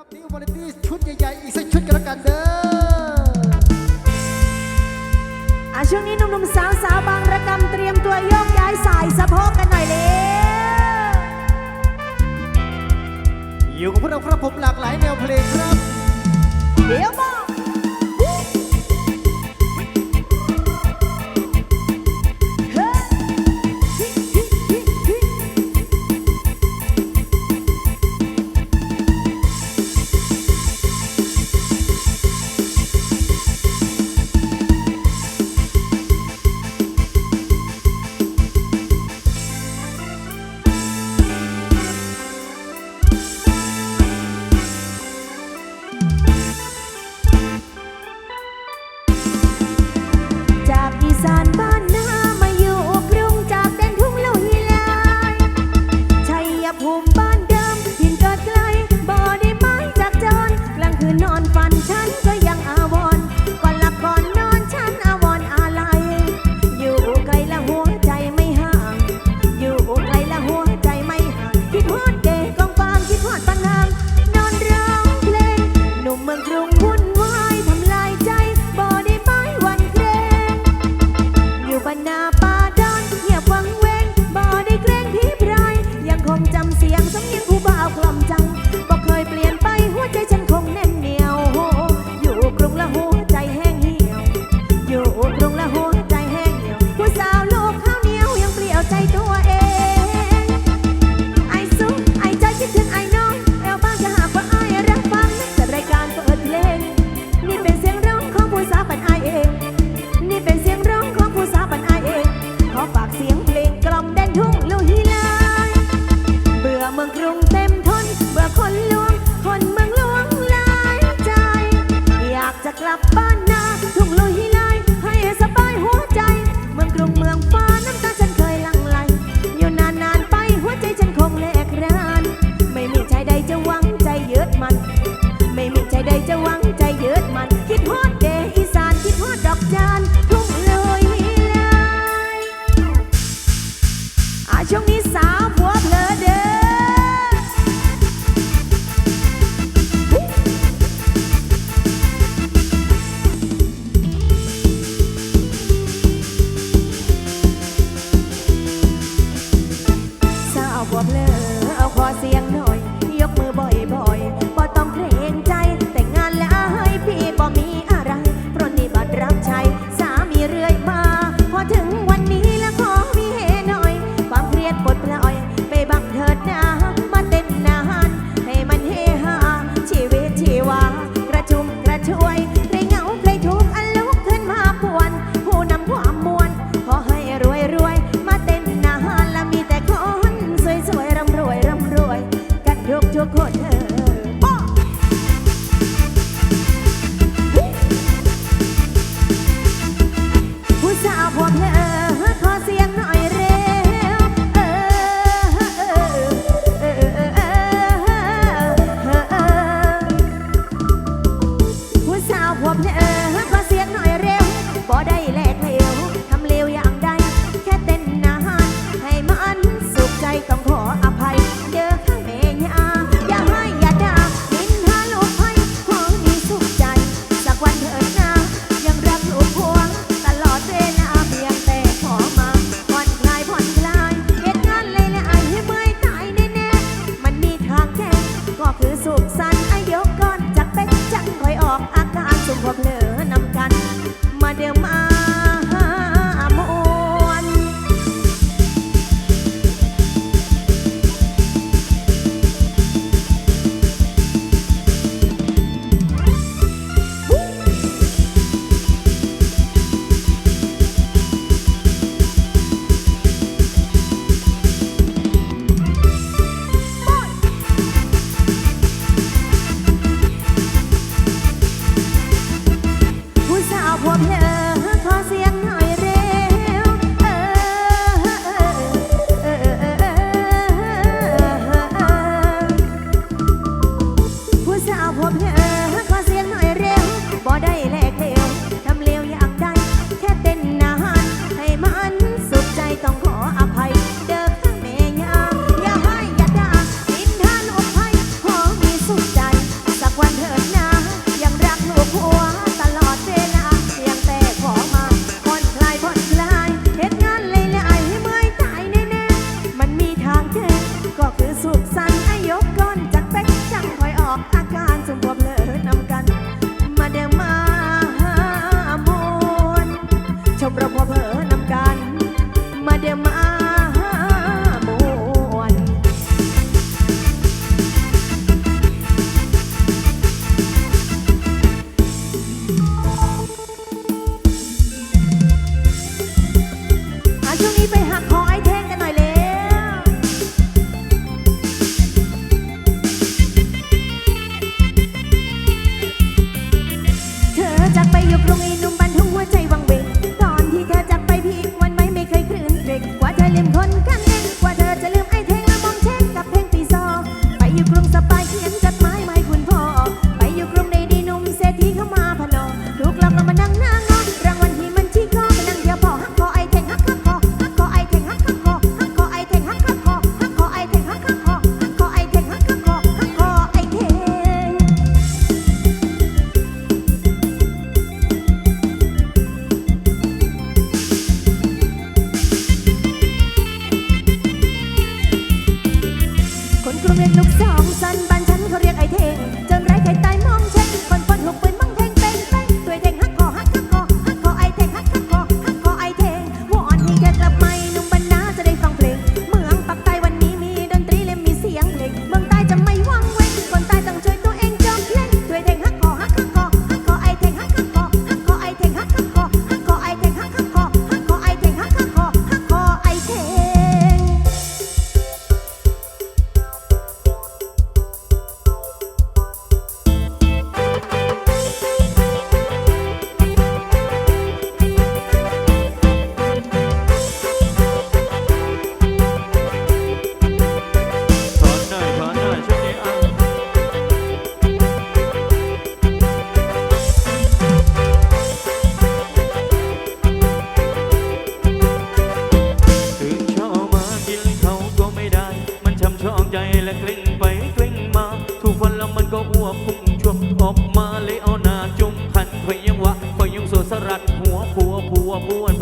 อบนี้วาลตี้ชุดใหญ่ๆ อีกสักชุดกันแล้วกันเด้ออะช่วงนี้นุ่มๆสาวๆบางระกำเตรียมตัวโยกย้ายสายสะโพกกันหน่อยเร็วอยู่กับพวกเราครับผมหลากหลายแนวเพลงครับ เดี๋ยวบอก one. บ้งเถิดนะ กรงเรียนลูกสองสันบันฉันเขาเรียกไอเท่ง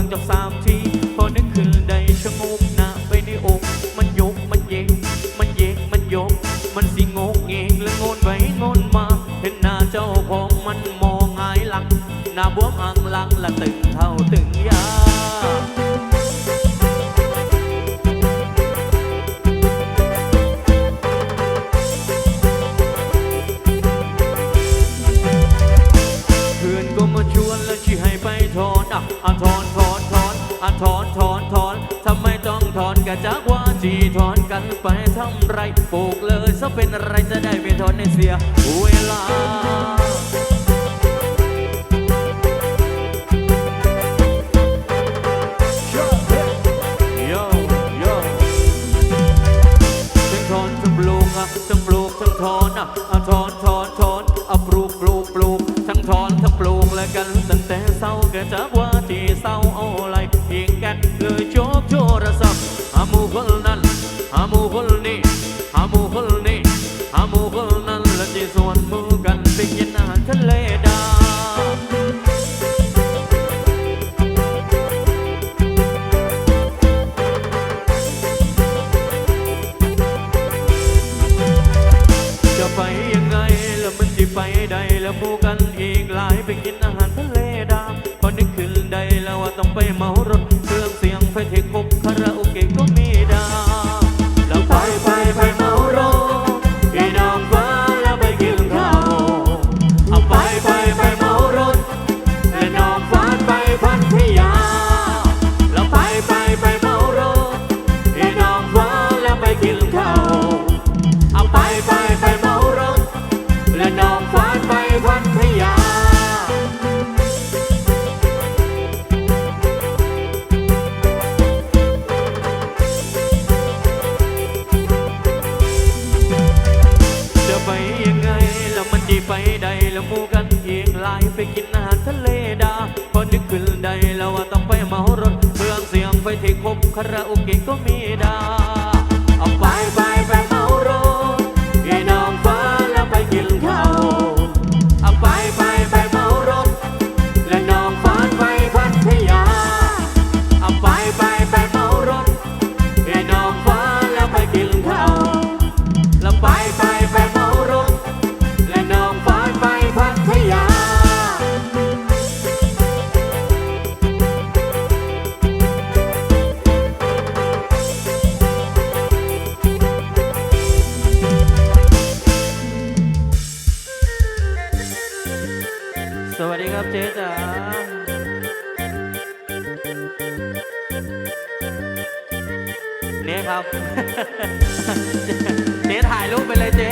างจอกสามทีพอนึกขึ้นใดชะงกหน้าไปในอก มันยกมันเย็นมันเย็นมันยก มันสิงกเองและงนไปงนมา เห็นหน้าเจ้าของมันมองหายหลัง หน้าบวมอ่างลังละตึงเท่าตึง สีถอนกันไปทำไรปลูกเลยซะเป็นไรจะได้ไม่ถอนในเสียเวลาทั้งปลูกทั้งถอนอะถอนถอนถอนปลูกปลูกปลูกทั้งถอนทั้งปลูกแล้วกันแต่เศร้าก็จะว่าที่เศร้าโอ้ไรเพียงกันเลยโจกโทรศัพท์ สวัสดีครับเจ๊จ๋าเนี่ยครับ เจ๊ถ่ายรูปไปเลยเจ๊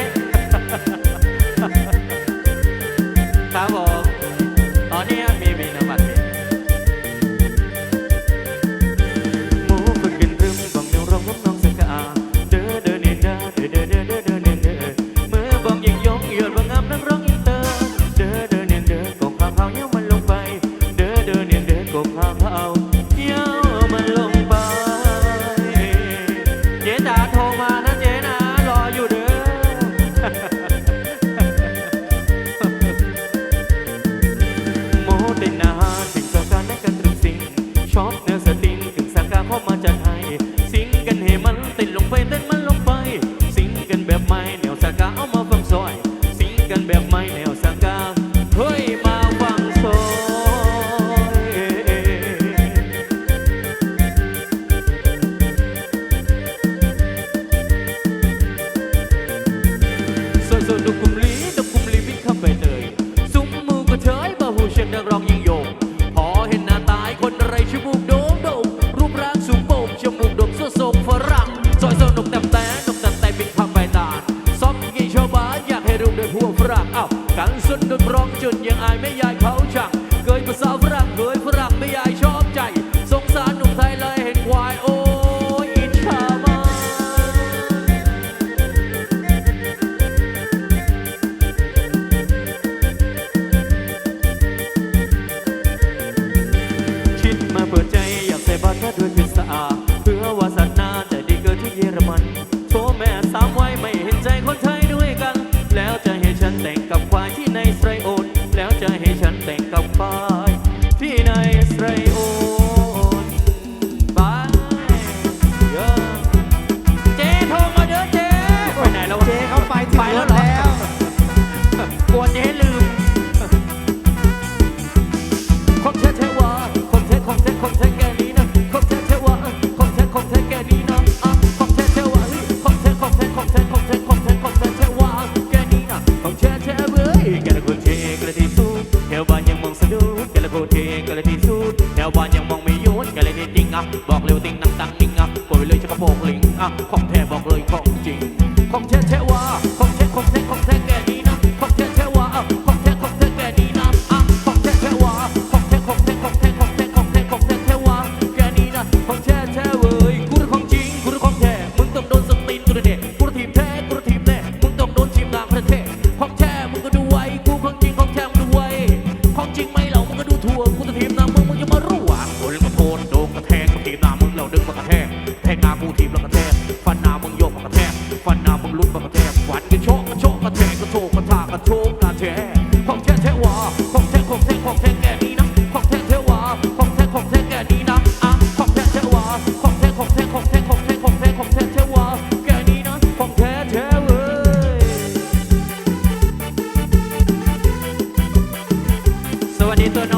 วัสดีตัวน้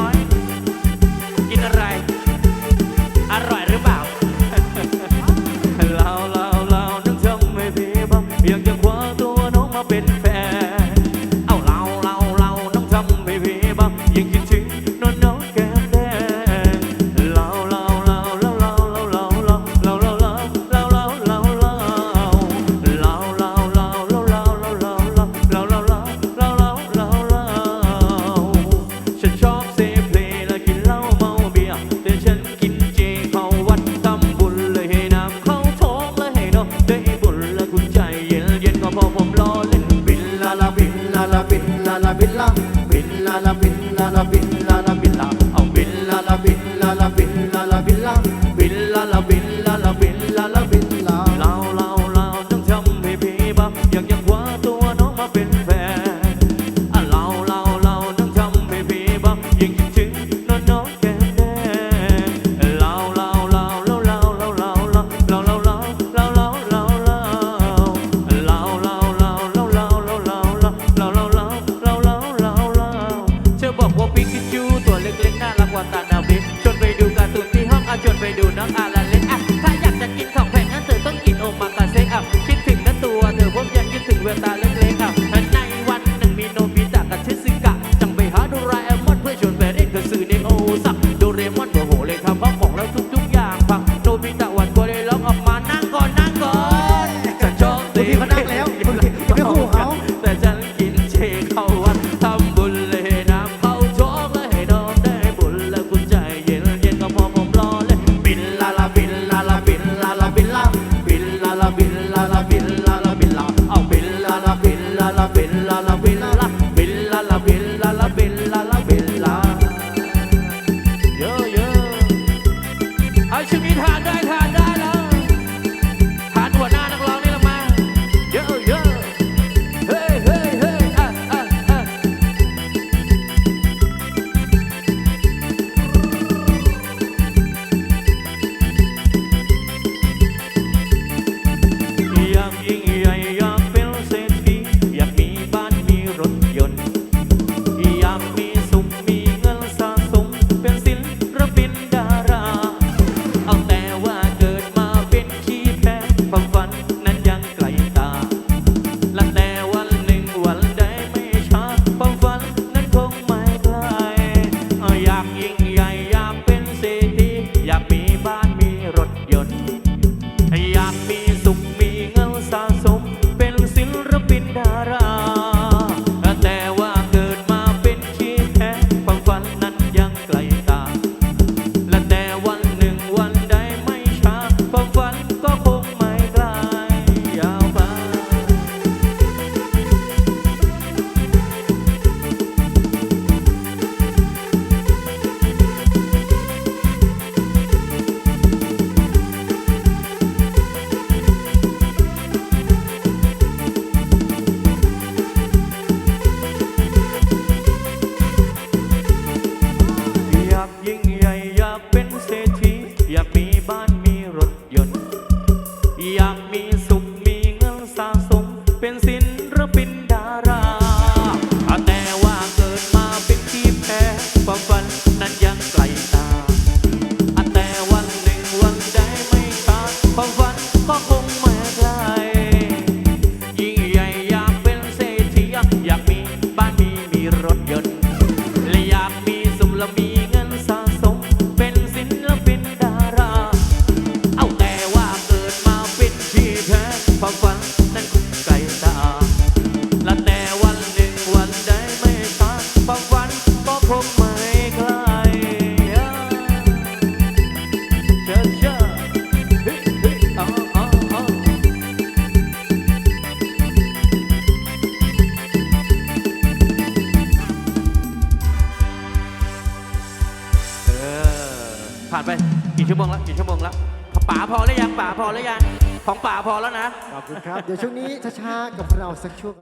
อง ครับ เดี๋ยวช่วงนี้ช้าๆกับเราสักช่วง